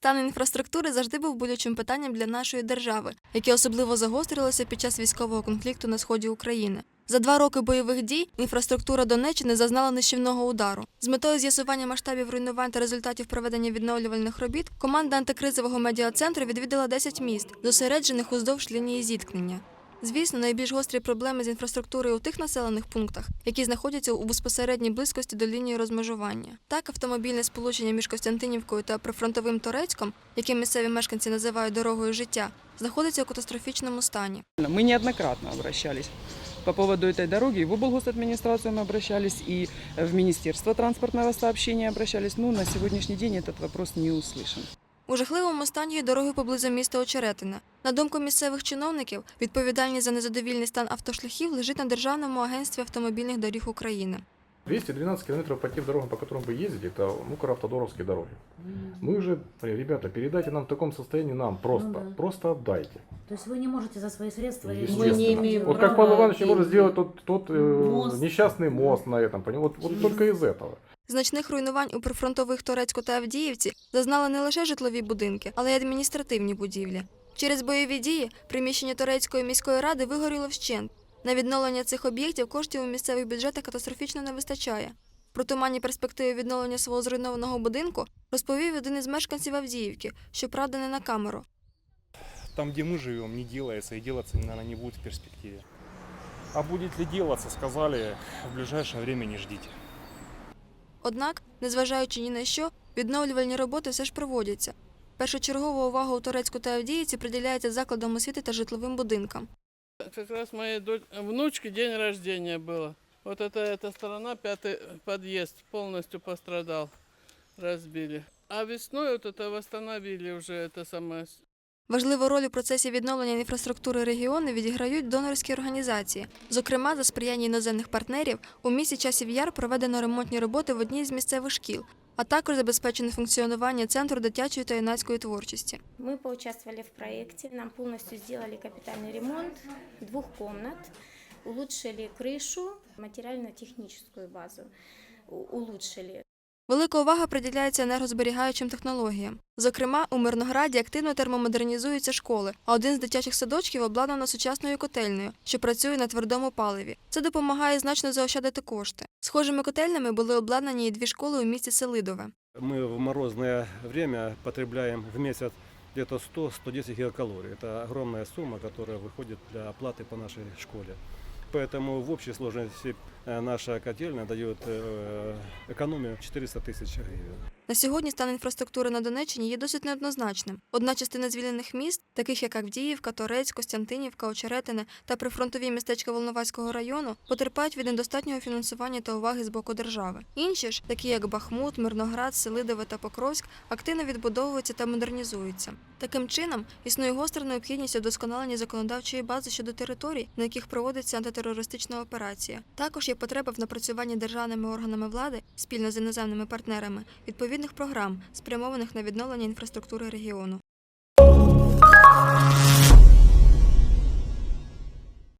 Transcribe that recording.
Стан інфраструктури завжди був болючим питанням для нашої держави, яке особливо загострилося під час військового конфлікту на сході України. За два роки бойових дій інфраструктура Донеччини зазнала нищівного удару. З метою з'ясування масштабів руйнувань та результатів проведення відновлювальних робіт команда антикризового медіа-центру відвідала 10 міст, зосереджених уздовж лінії зіткнення. Звісно, найбільш гострі проблеми з інфраструктурою у тих населених пунктах, які знаходяться у безпосередній близькості до лінії розмежування. Так, автомобільне сполучення між Костянтинівкою та прифронтовим Торецьком, яке місцеві мешканці називають дорогою життя, знаходиться у катастрофічному стані. Мы неоднократно обращались по поводу этой дороги. И в облгосадминистрацию мы обращались, и в Министерство транспортного сообщения обращались. Но на сегодняшний день этот вопрос не услышан. У жахливому стані дороги поблизу міста Очеретина. На думку місцевих чиновників, відповідальність за незадовільний стан автошляхів лежить на Державному агентстві автомобільних доріг України. 212 километров по тем дорогам, по которым вы ездите, это Мукроавтодоровские дороги. Мы уже, говорим, ребята, передайте нам в таком состоянии, нам просто, Ну да. просто отдайте. То есть вы не можете за свои средства решить? Естественно. Вот как Павел Иванович не может сделать тот, тот э, Мост. несчастный мост на этом, понимаете? Вот, вот только из этого. Значних руйнувань у прифронтових Торецьку та Авдіївці зазнали не лише житлові будинки, але й адміністративні будівлі. Через бойові дії приміщення Торецької міської ради вигоріло вщент. На відновлення цих об'єктів коштів у місцевих бюджетах катастрофічно не вистачає. Про туманні перспективи відновлення свого зруйнованого будинку розповів один із мешканців Авдіївки, щоправда, не на камеру. там, где мы живем, не делается и делаться, наверное, не будет в перспективе. А будет ли делаться, сказали, в ближайшее время не ждите. Однак, незважаючи ні на що, відновлювальні роботи все ж проводяться. Першочергова увага у Торецьку та Авдіївці приділяється закладам освіти та житловим будинкам. Как раз моей дочь- внучки день рождения было. Вот это эта сторона, пятый подъезд полностью пострадал, разбили. А весной вот это восстановили уже это самое. Важливу роль у процесі відновлення інфраструктури регіону відіграють донорські організації. Зокрема, за сприяння іноземних партнерів у місті Часів Яр проведено ремонтні роботи в одній з місцевих шкіл, а також забезпечено функціонування центру дитячої та юнацької творчості. Мы поучаствовали в проекте, нам полностью сделали капитальный ремонт двух комнат, улучшили крышу, материально-техническую базу у- улучшили. Велика увага приділяється енергозберігаючим технологіям. Зокрема, у Мирнограді активно термомодернізуються школи, а один з дитячих садочків обладнано сучасною котельнею, що працює на твердому паливі. Це допомагає значно заощадити кошти. Схожими котельнями були обладнані і дві школи у місті Селидове. Мы в морозное время потребляем в месяц где-то 100-110 гигакалорий. Это огромная сумма, которая выходит для оплаты по нашей школе. Поэтому в общей сложности э, наша котельная дает э, экономию 400 тысяч гривен. На сьогодні стан інфраструктури на Донеччині є досить неоднозначним. Одна частина звільнених міст, таких як Авдіївка, Торець, Костянтинівка, Очеретине та прифронтові містечка Волноваського району, потерпають від недостатнього фінансування та уваги з боку держави. Інші ж, такі як Бахмут, Мирноград, Селидове та Покровськ, активно відбудовуються та модернізуються. Таким чином, існує гостра необхідність удосконалення законодавчої бази щодо територій, на яких проводиться антитерористична операція. Також є потреба в напрацюванні державними органами влади спільно з іноземними партнерами відповідних програм, спрямованих на відновлення інфраструктури регіону.